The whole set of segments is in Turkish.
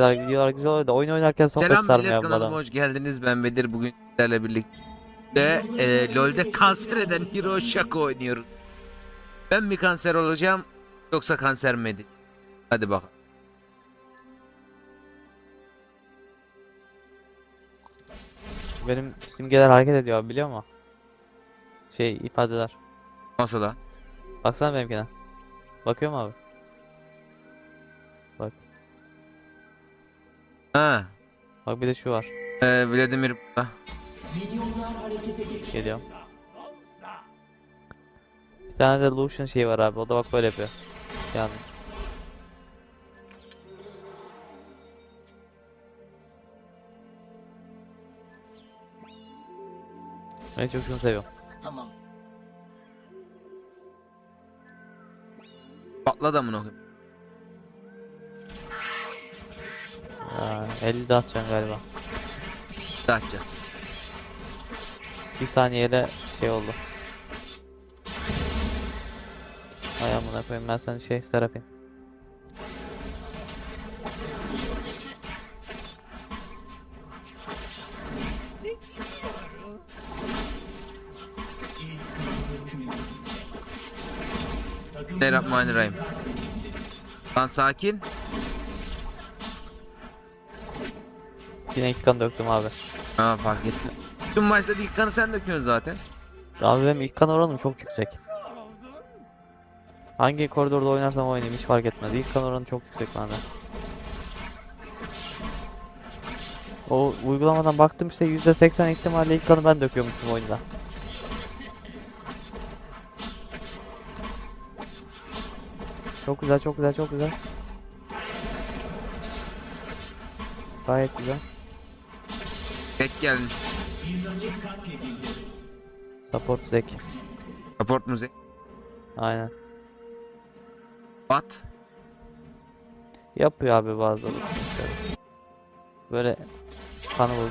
şeyler güzel oluyor da oyun oynarken sohbet Selam sarmıyor millet kanalıma bana. hoş geldiniz. Ben Bedir. Bugün sizlerle birlikte e, LoL'de kanser eden Hero Shaco oynuyoruz. Ben mi kanser olacağım yoksa kanser mi edeyim? Hadi bakalım. Benim simgeler hareket ediyor abi biliyor musun? Şey ifadeler. Nasıl lan? Baksana benimkine. Bakıyor mu abi? Ha. Bak bir de şu var. E, Vladimir burada. Geliyorum. Bir tane de Lucian şeyi var abi. O da bak böyle yapıyor. Yani. Ben çok şunu seviyorum. Patladı amına koyayım. Aa, 50 de atacağım galiba. Ne atacağız? Bir saniyeyle şey oldu. Ay amına koyayım ben seni şey Serapin. Bismillahirrahmanirrahim. Lan sakin. Yine ilk kan döktüm abi. Ha fark ettim. Tüm maçta ilk kanı sen döküyorsun zaten. Abi benim ilk kan oranım çok yüksek. Hangi koridorda oynarsam oynayayım hiç fark etmez. İlk kan oranı çok yüksek bende. O uygulamadan baktım işte %80 ihtimalle ilk kanı ben döküyormuşum oyunda. Çok güzel, çok güzel, çok güzel. Gayet güzel. Tek gelmiş. Support Zek. Support müzik. Aynen. Bat. Yapıyor abi bazıları. Böyle kanı vur.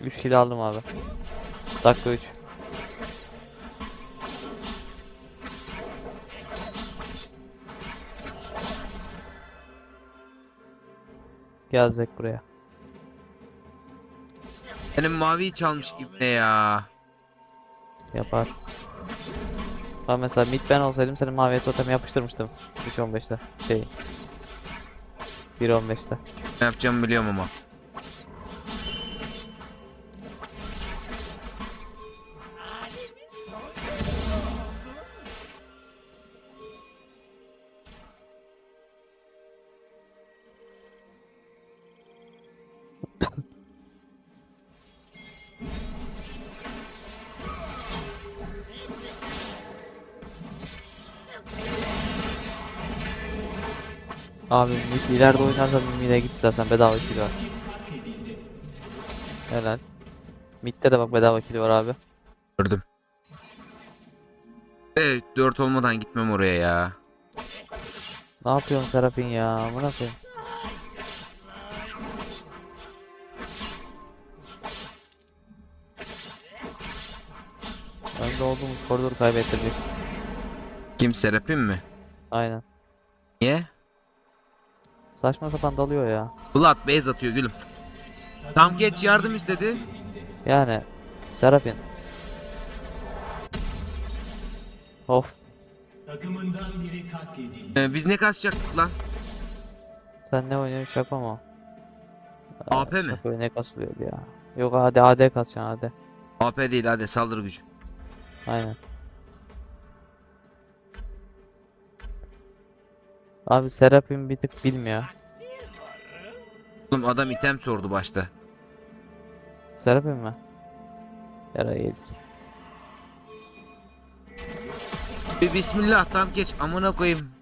Üç kill aldım abi. Dakika 3. Gelecek buraya. Benim maviyi çalmış gibi ne ya. Yapar. Ben mesela mid ben olsaydım senin maviye totem yapıştırmıştım. 3.15'te. Şey. 1.15'te. Ne yapacağımı biliyorum ama. Abi mid ileride oynarsan mid'e git istersen bedava kill var. Helal. Mid'de de bak bedava kill var abi. Gördüm. Evet 4 olmadan gitmem oraya ya. Ne yapıyorsun Serapin ya? Bu nasıl? Önde olduğumuz koridoru kaybettirdik. Kim Serapin mi? Aynen. Niye? Saçma sapan dalıyor ya. Blood base atıyor gülüm. Tam geç yardım istedi. Yani Serapin. Of. Takımından biri katledildi. Ee, biz ne kasacaktık lan? Sen ne oynuyorsun şaka mı? AP mi? Şaka ne kasılıyordu ya? Yok AD AD kasacaksın AD. AP değil hadi saldırı gücü. Aynen. Abi Serapin bir tık bilmiyor. Oğlum adam item sordu başta. Serapin mi? Yara yedik. Bir bismillah tam geç amına koyayım.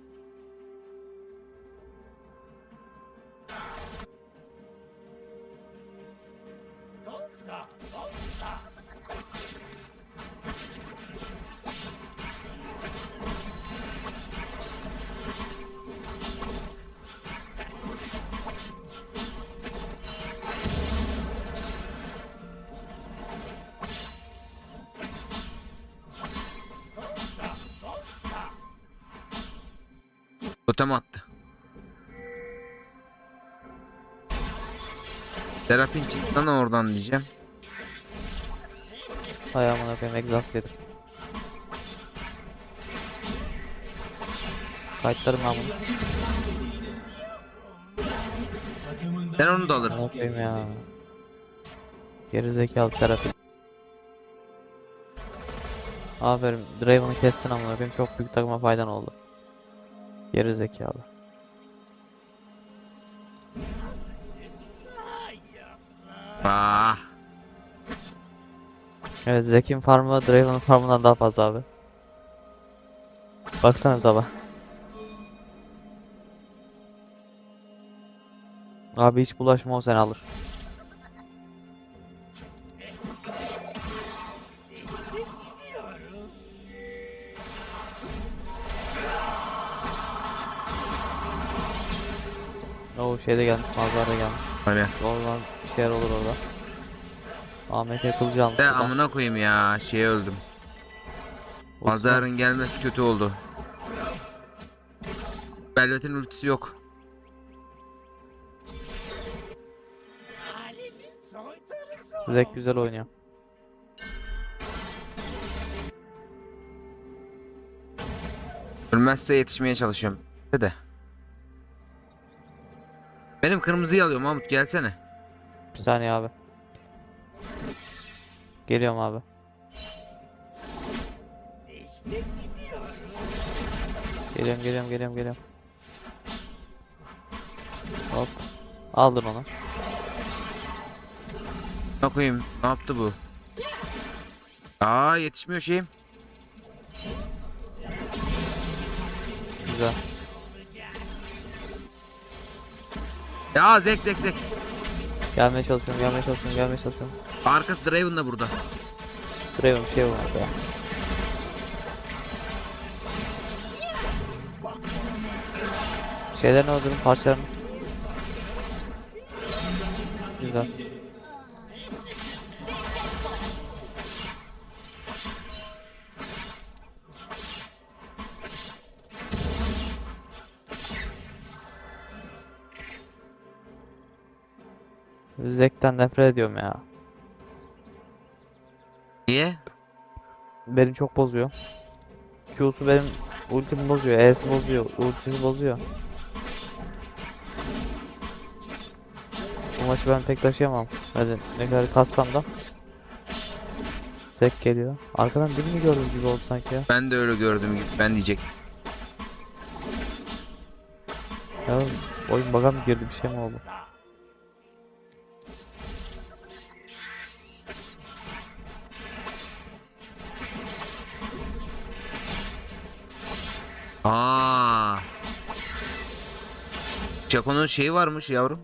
Lan oradan diyeceğim. Hay amına koyayım egzast getir. Kayıtlarım ben bunu. Sen onu da alırsın. Amına koyayım ya. Geri zekalı Serap'in. Aferin Draven'ı kestin amına koyayım çok büyük takıma faydan oldu. Geri zekalı. Ah. Evet Zek'in farmı Draven'ın farmından daha fazla abi. Baksana taba. Abi hiç bulaşma o seni alır. O şeyde gelmiş, mazlar da gelmiş. Öyle. Oradan bir şeyler olur orada. Ahmet almış. De buradan. amına koyayım ya. Şeye öldüm. Pazarın gelmesi kötü oldu. Velvet'in ultisi yok. Zek güzel oynuyor. Ölmezse yetişmeye çalışıyorum. De. Benim kırmızıyı alıyorum Mahmut gelsene. Bir saniye abi. Geliyorum abi. Geliyorum geliyorum geliyorum geliyorum. Hop. Aldın onu. Ne koyayım? Ne yaptı bu? Aa yetişmiyor şeyim. Güzel. Ya zek zek zek. Gelmeye çalışıyorum gelmeye çalışıyorum gelmeye çalışıyorum. Arkası Draven da burada. Draven bir şey vurmadı ya. Şeylerini öldürün parçalarını. Güzel. Zek'ten nefret ediyorum ya. Niye? Beni çok bozuyor. Q'su benim ultimi bozuyor, E'si bozuyor, ultisi bozuyor. Bu maçı ben pek taşıyamam. Hadi ne kadar kassam da. Zek geliyor. Arkadan birini gördüm gibi oldu sanki ya. Ben de öyle gördüm gibi. Ben diyecek. Ya oyun baga mı girdi bir şey mi oldu? Aa. Jaco'nun şeyi varmış yavrum.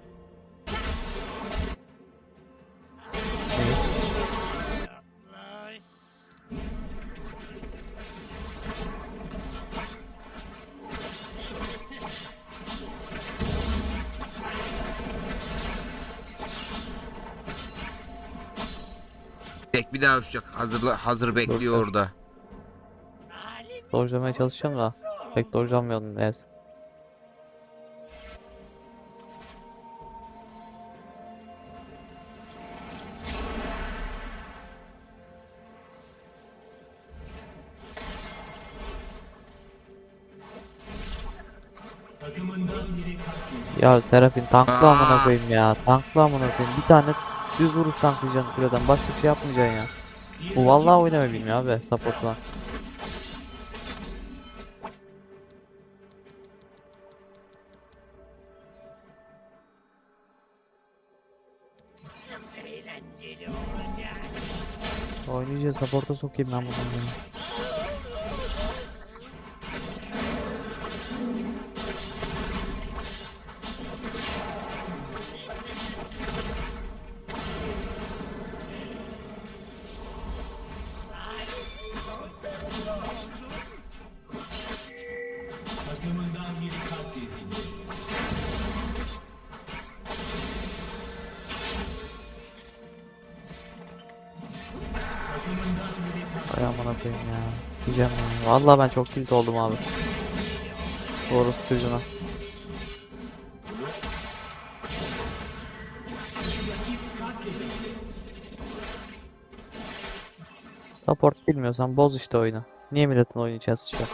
Tek bir daha uçacak. Hazırla, hazır bekliyor dur. orada. Dojlamaya çalışacağım da pek neyse. takımından biri katledildi. Ya Serafin tankla Aa. amına koyayım ya. Tankla amına koyayım. Bir tane düz vuruş tanklayacaksın kuleden. Başka bir şey yapmayacaksın ya. Bu vallahi oynamayı bilmiyor abi support'tan. abortos o quemamos. También. Sikeceğim ya. Vallahi ben çok tilt oldum abi. Orası çocuğuna. Support bilmiyorsan boz işte oyunu. Niye milletin oyunu içine sıçıyor?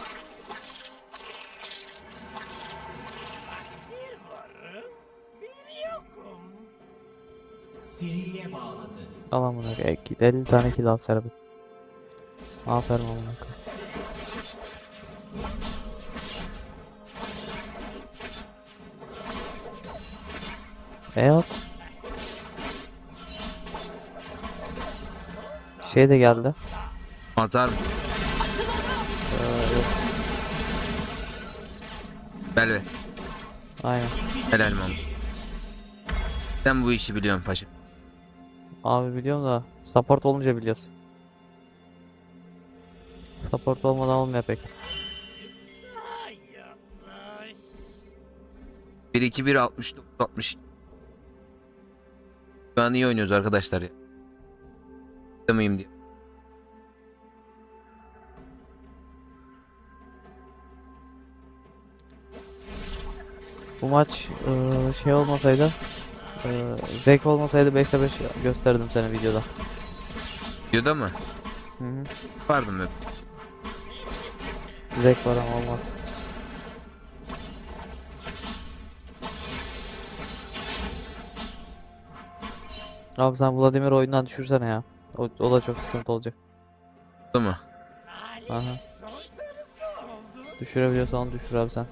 Seriye bağladı. Al amına koyayım. Git 50 tane kill al Servet. Aferin amına at. Şey de geldi. Atar mı? Belve. Aynen. Helal Mahmut. Sen bu işi biliyorsun paşa. Abi biliyorum da support olunca biliyorsun. Support olmadan olmuyor pek. 1 2 1 69 60. Şu an iyi oynuyoruz arkadaşlar ya. Demeyeyim diye. Bu maç eee, şey olmasaydı eee, zevk olmasaydı 5'te 5 gösterdim sana videoda. Videoda mı? Hı hı. Pardon hep. Zevk var ama olmaz. Abi sen Vladimir oyundan düşürsene ya. O, o da çok sıkıntı olacak. Değil mı? Aha. Düşürebiliyorsan onu düşür abi sen.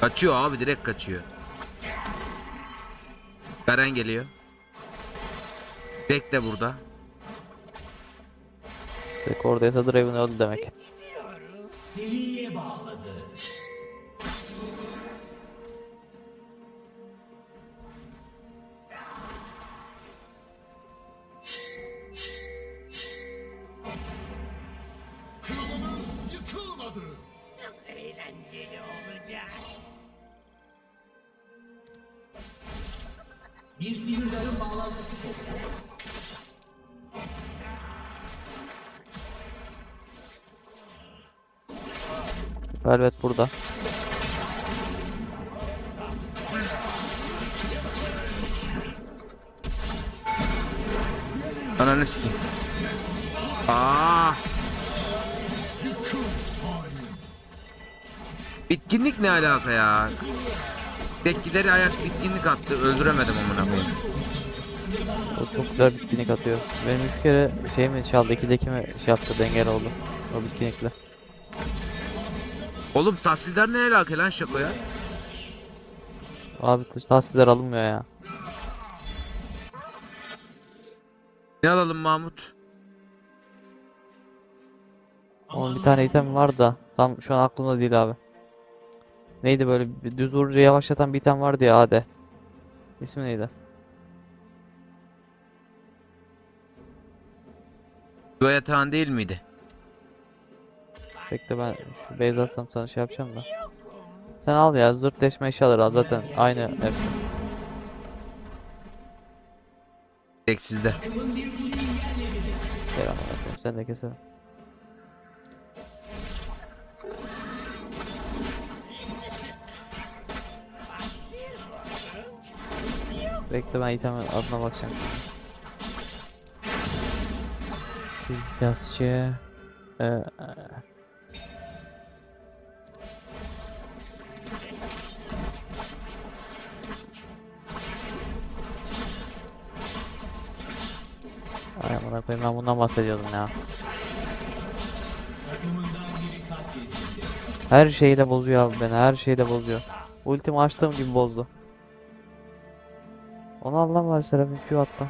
Kaçıyor abi direkt kaçıyor. Garen geliyor. Dek de burada. Zevk oradaysa Draven öldü demek. Seriye bağladı. Bitkinlik ne alaka ya? Tekkileri ayak bitkinlik attı. Öldüremedim amına koyayım. O çok güzel bitkinlik atıyor. Benim üç kere şey mi çaldı, ikideki mi şey yaptı, dengel oldu. O bitkinlikle. Oğlum tahsildar ne alaka lan şakoya? Abi tahsiller alınmıyor ya. Ne alalım Mahmut? Onun bir tane item var da tam şu an aklımda değil abi. Neydi böyle bir düz vurunca yavaşlatan bir item vardı ya AD. İsmi neydi? Bu yatağın değil miydi? Bekle ben şu base atsam sana şey yapacağım da. Sen al ya zırt deşme eşyaları al zaten aynı hep. Tek sizde. Koyayım, Sen de keselim. Bekle ben itemin adına bakacağım. Suikastçı. Ee, Ay amına koyayım ben bundan bahsediyordum ya. Her şeyi de bozuyor abi beni. Her şeyi de bozuyor. Ultimi açtığım gibi bozdu. Onu Allah var Serafin Q attı.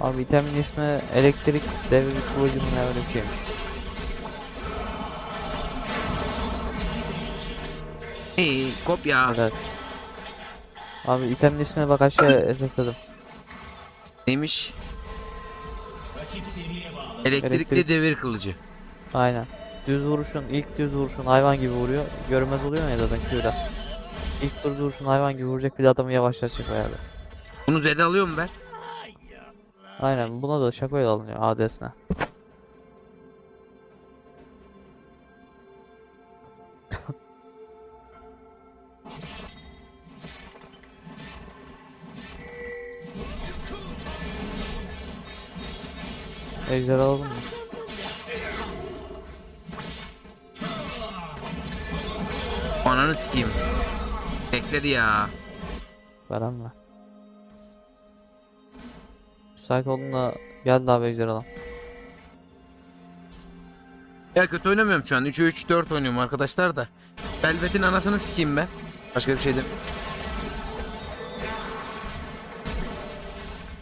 Abi itemin ismi elektrik devri kıvılcım ne öyle bir şeymiş. Hey, kopya. Evet. Abi itemin ismine bak aşağıya SS'ledim. Neymiş? Elektrikli Elektrik. devir kılıcı. Aynen. Düz vuruşun, ilk düz vuruşun hayvan gibi vuruyor. Görmez oluyor ya zaten Q'da. İlk tur duruşun hayvan gibi vuracak bir de adamı yavaşlatacak herhalde. Bunu Zed'e alıyorum ben. Aynen buna da şakoyla alınıyor ADS'ne. Ejder alalım mı? Ananı sikeyim. Bekledi ya. Veren mi? Müsait olduğunda gel daha ejder alalım. Ya kötü oynamıyorum şu an. 3'e 3 4 oynuyorum arkadaşlar da. Velvet'in anasını sikeyim ben. Başka bir şey değil.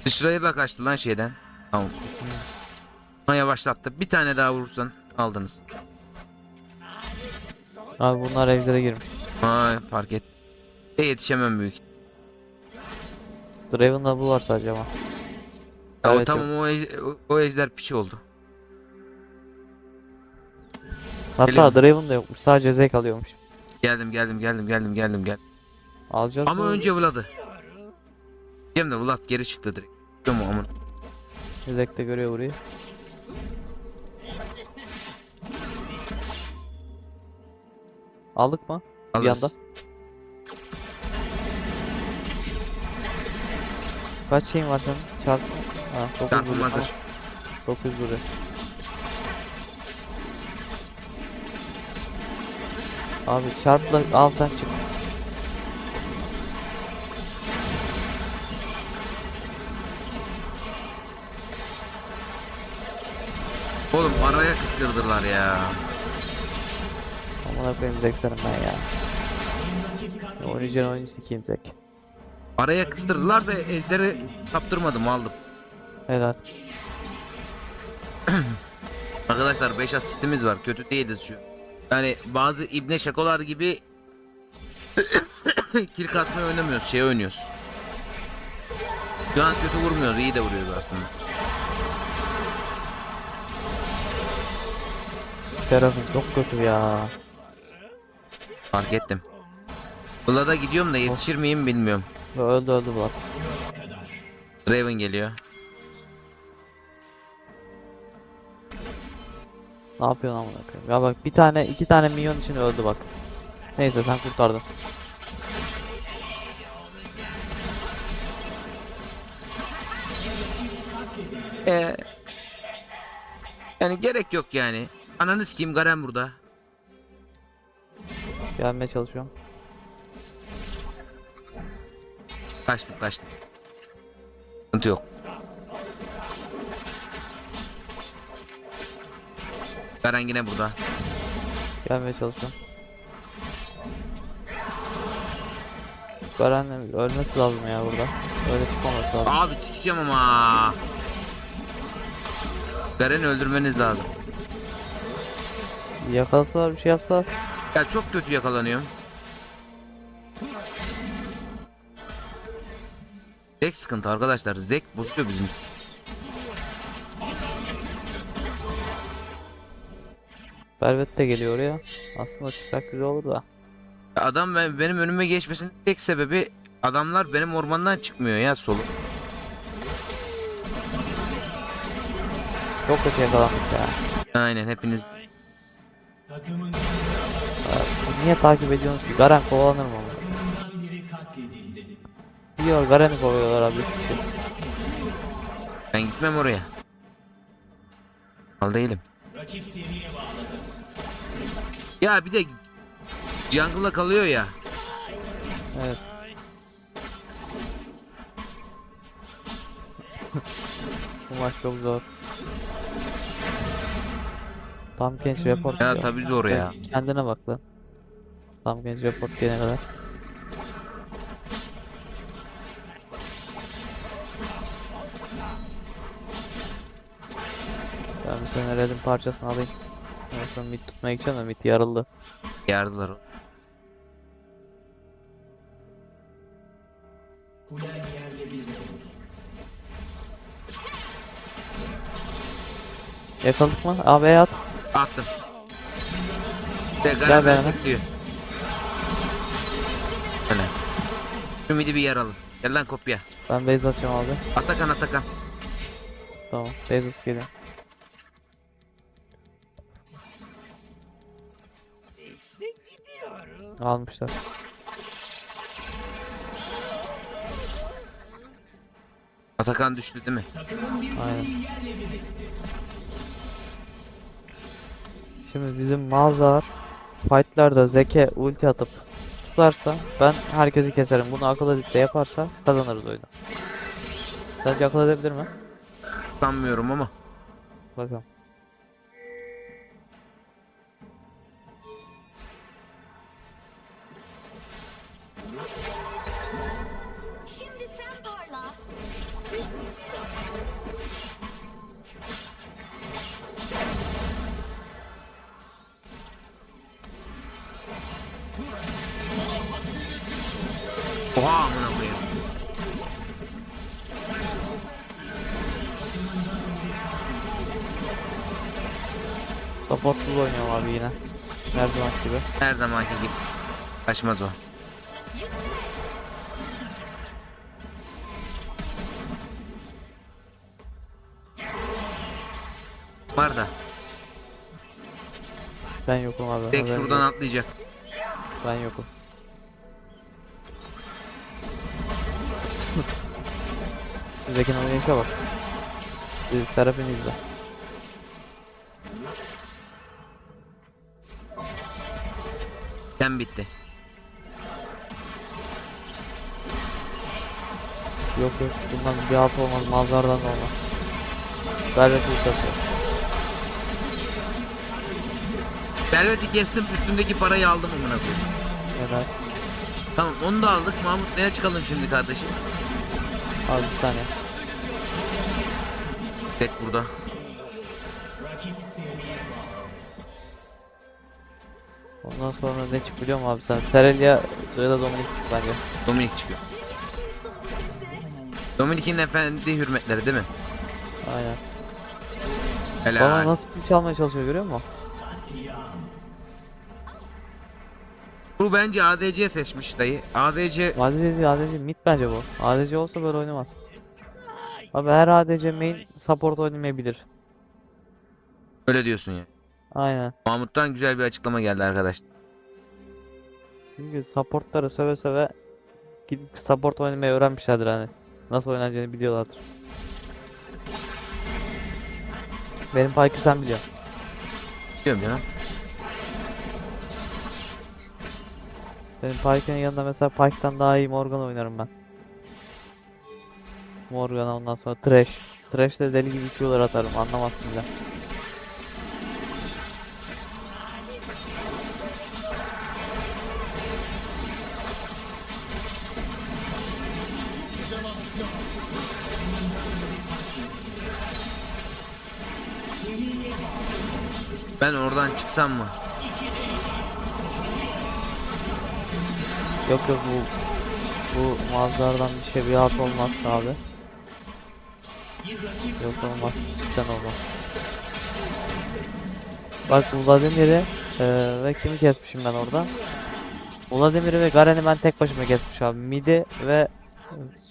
Sıçrayı da kaçtı lan şeyden. Tamam. Ha yavaşlattı. Bir tane daha vurursan aldınız. Abi bunlar ejder'e girmiş. Ha fark et. E yetişemem büyük. Draven'la bu var sadece ama. Ya o Evet, tamam o, ej- o, o ejder piç oldu. Hatta. Draven da yokmuş. Sadece zevk alıyormuş. Geldim geldim geldim geldim geldim geldim. Alacağız Ama önce Vlad'ı. Hem de Vlad geri çıktı direkt. Değil mi aman? Zevk de görüyor burayı. Aldık mı? Bir Alırız. anda. Kaç şeyin var senin? Çarpı. Ha, 9 Çarpım vuruyor. hazır. 9 vuruyor. Abi çarpla al sen çık. Oğlum araya kıskırdılar ya. Amına koyayım Zek senin ben ya. ya oynayacağın oyuncu sikeyim Zek. Araya kıstırdılar da ejderi kaptırmadım aldım. Helal. Arkadaşlar 5 asistimiz var. Kötü değiliz şu. Yani bazı ibne şakolar gibi kill kasmayı oynamıyoruz. Şey oynuyoruz. Şu an kötü vurmuyoruz. iyi de vuruyoruz aslında. Tarafın çok kötü ya. Fark ettim. Vlad'a gidiyorum da yetişir miyim bilmiyorum. Öldü öldü at. Raven geliyor. Ne yapıyorsun amına koyayım? Ya bak bir tane iki tane minyon için öldü bak. Neyse sen kurtardın. Ee, yani gerek yok yani. Ananı sikeyim Garen burada. Gelmeye çalışıyorum. Kaçtım kaçtım. Sıkıntı yok. Garen yine burada. Gelmeye çalışıyorum. Garen'le ölmesi lazım ya burada. Öyle çıkmaması lazım. Abi sikeceğim ama. Garen'i öldürmeniz lazım. Yakalasalar bir şey yapsa Ya çok kötü yakalanıyorum. Zek sıkıntı arkadaşlar. Zek bozuyor bizim. Velvet de geliyor oraya. Aslında çıksak güzel olur da. Adam ben, benim önüme geçmesinin tek sebebi adamlar benim ormandan çıkmıyor ya solu. Çok kötü yakalandık ya. Aynen hepiniz. Takımın Niye takip ediyorsunuz ki? Garen kovalanır mı? Diyor Garen'i kovalıyorlar abi üç kişi. Ben gitmem oraya. Al değilim. Ya bir de jungle'da kalıyor ya. Evet. Bu maç çok zor. Tam genç report Ya diyor. tabii zor ya. Kendine bak lan. Tam genç report gelene kadar. Ben bir sene Red'in parçasını alayım. En son mid tutmaya gideceğim de mid yarıldı. Yardılar. Yakaladık mı? Abi at. Attım. De Gel Garen benimle. beni tutuyor. Helal. Şu midi bir yaralım. Gel lan kopya. Ben base atacağım abi. Atakan Atakan. Tamam. Base atıp geliyorum. Almışlar. Atakan düştü değil mi? Aynen. Şimdi bizim mağazalar fightlarda zeke ulti atıp tutarsa ben herkesi keserim. Bunu akıl edip de yaparsa kazanırız oyunu. Sence akıl edebilir mi? Sanmıyorum ama. Bakalım. Her zaman gibi. Her zamanki gibi. Kaçmaz o. Var da. Ben yokum abi. Tek şuradan yok. atlayacak. Ben yokum. Zeki'nin oynayışa bak. Bir Serap'ini izle. Sen bitti. Yok yok bundan bir alt olmaz mazlardan da olmaz. Velvet atıyor. Velvet'i kestim üstündeki parayı aldım amına koyayım. Helal. Tamam onu da aldık. Mahmut neye çıkalım şimdi kardeşim? Abi bir saniye. Tek burada. Ondan sonra ne çık biliyor musun abi sen? Serelia ya da Dominik çık bence. Dominik çıkıyor. Dominik'in efendi hürmetleri değil mi? Aynen. Helal. Bana nasıl kill çalmaya çalışıyor görüyor musun? Bu bence ADC seçmiş dayı. ADC ADC ADC mid bence bu. ADC olsa böyle oynamaz. Abi her ADC main support oynamayabilir. öyle diyorsun ya. Aynen. Mahmut'tan güzel bir açıklama geldi arkadaş. Çünkü supportları söve söve gidip support oynamayı öğrenmişlerdir hani. Nasıl oynanacağını biliyorlardır. Benim Pyke'ı sen biliyorsun. Diyorum canım. Benim Pyke'ın yanında mesela Pyke'dan daha iyi Morgan oynarım ben. Morgan ondan sonra Thresh. Thresh'le deli gibi Q'lar atarım anlamazsın bile. Çıksam mı? Yok yok bu bu mağazalardan bir şey bir halt olmaz abi. Yok olmaz cidden olmaz. Bak Vladimir'i eee ve kimi kesmişim ben orada? Vladimir'i ve Garen'i ben tek başıma kesmiş abi. Midi ve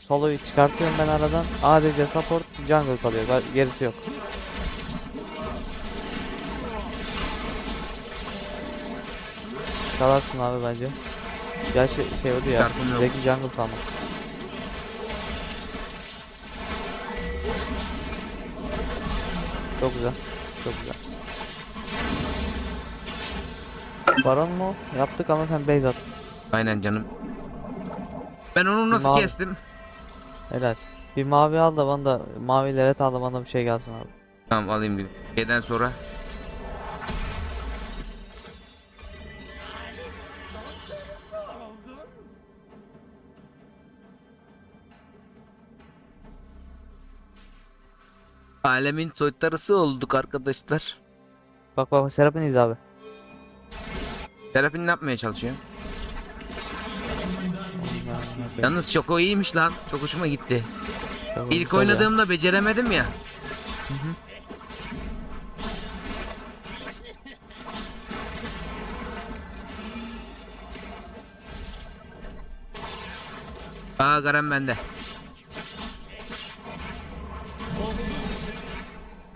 Solo'yu çıkartıyorum ben aradan. ADC support jungle kalıyor. Gerisi yok. Çalarsın abi bence. Gerçi şey oldu ya. Çarpım. Zeki jungle sandım. Çok güzel. Çok güzel. Baron mu? Yaptık ama sen base at. Aynen canım. Ben onu nasıl Mavi. kestim? Helal. Bir mavi al da bana da mavi leret al da bana da bir şey gelsin abi. Tamam alayım bir. Şeyden sonra. Alemin soytarısı olduk arkadaşlar. Bak bak Serap'ın iz abi. Terapin ne yapmaya çalışıyor? Yalnız Şoko iyiymiş lan. Çok hoşuma gitti. Tamam, İlk ya. oynadığımda beceremedim ya. Aa Garen bende.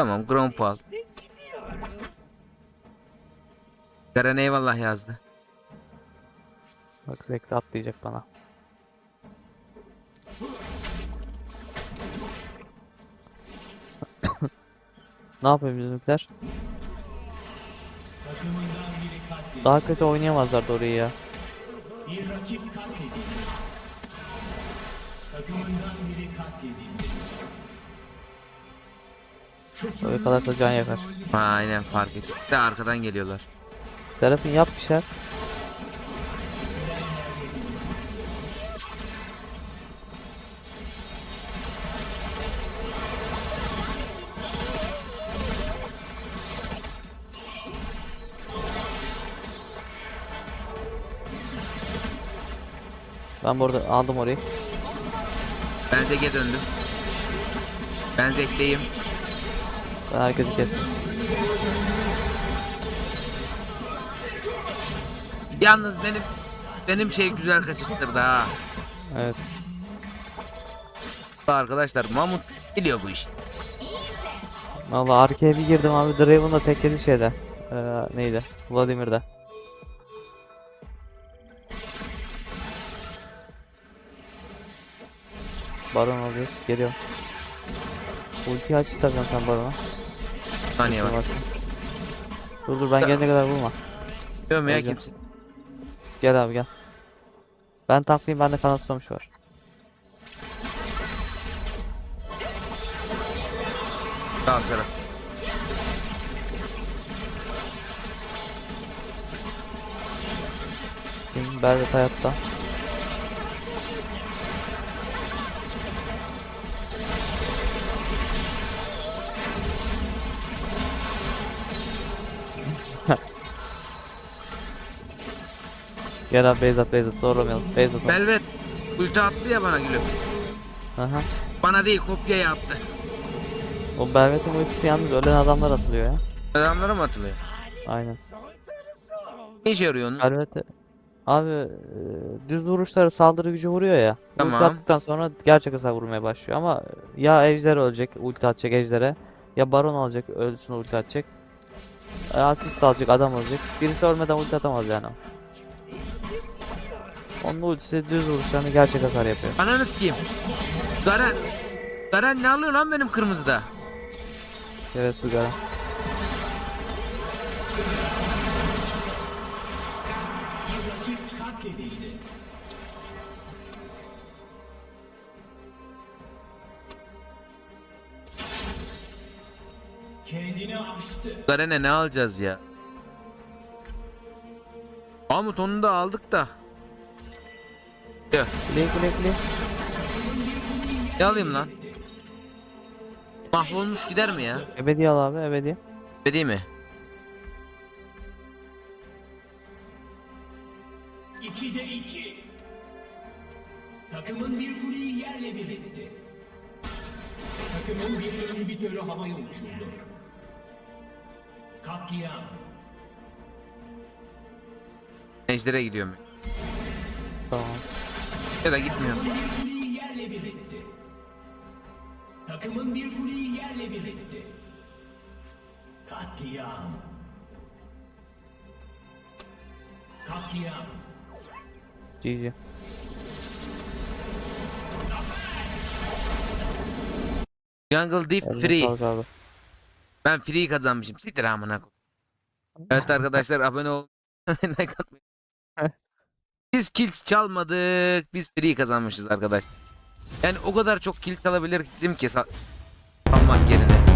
Tamam Ground Paul. Garen eyvallah yazdı. Bak Zex atlayacak bana. ne yapıyor bizimkiler? Daha kötü oynayamazlardı orayı ya. Bir rakip katledildi. Takımından biri katledildi. Öyle kadarsa can yakar. Aynen fark ettim. De arkadan geliyorlar. Serafin yap bir şeyler. Ben burada aldım orayı. Ben Zek'e döndüm. Ben Zek'teyim. Ben herkesi kestim. Yalnız benim benim şey güzel kaçırttırdı ha. Evet. Arkadaşlar Mamut biliyor bu iş. Valla arkaya bir girdim abi Draven da tekledi şeyde. Ee, neydi? Vladimir'de. Baron alıyoruz. Geliyor. Ulti aç istersen sen Baron'a. Saniye var. Dur dur ben gelene kadar vurma. Diyorum ya Geleceğim. kimse. Gel abi gel. Ben tanklayayım bende kanat tutamış var. Tamam Serap. King Belvet hayatta. Gel abi base at base at zorlamayalım base at. Velvet ulti attı ya bana gülüm. Aha. Bana değil kopyayı attı. O Belvet'in ultisi yalnız ölen adamlar atılıyor ya. Adamlara mı atılıyor? Aynen. Ne işe yarıyor onun? Belvet'e Abi e, düz vuruşları saldırı gücü vuruyor ya. Tamam. Ulti attıktan sonra gerçek hasar vurmaya başlıyor ama ya ejder ölecek ulti atacak ejdere ya baron alacak ölsün ulti atacak. E, Asist alacak adam olacak. Birisi ölmeden ulti atamaz yani o. Onun ultisi düz vuruşlarını gerçek hasar yapıyor. Ananı sikeyim. Garen. Garen ne alıyor lan benim kırmızıda? Şerefsiz aştı. Garen'e ne alacağız ya? Mahmut onu da aldık da. Ya, Kule kule kule. ne alayım lan? Mahvolmuş gider mi ya? Ebedi al abi ebedi. Değil mi? İkide iki. Takımın bir kuleyi yerle bir etti. Takımın bir inhibitörü havaya uçurdu. Katliam. Ejder'e gidiyorum. Tamam. Ya da etti. Takımın bir kuleyi yerle bir etti. Katliam. Katliam. GG. Jungle Eline Free. Ben free kazanmışım. Siktir amına koy. Evet arkadaşlar abone ol. like atmayı. Biz kill çalmadık. Biz free kazanmışız arkadaş. Yani o kadar çok kill çalabilirdim ki almak yerine.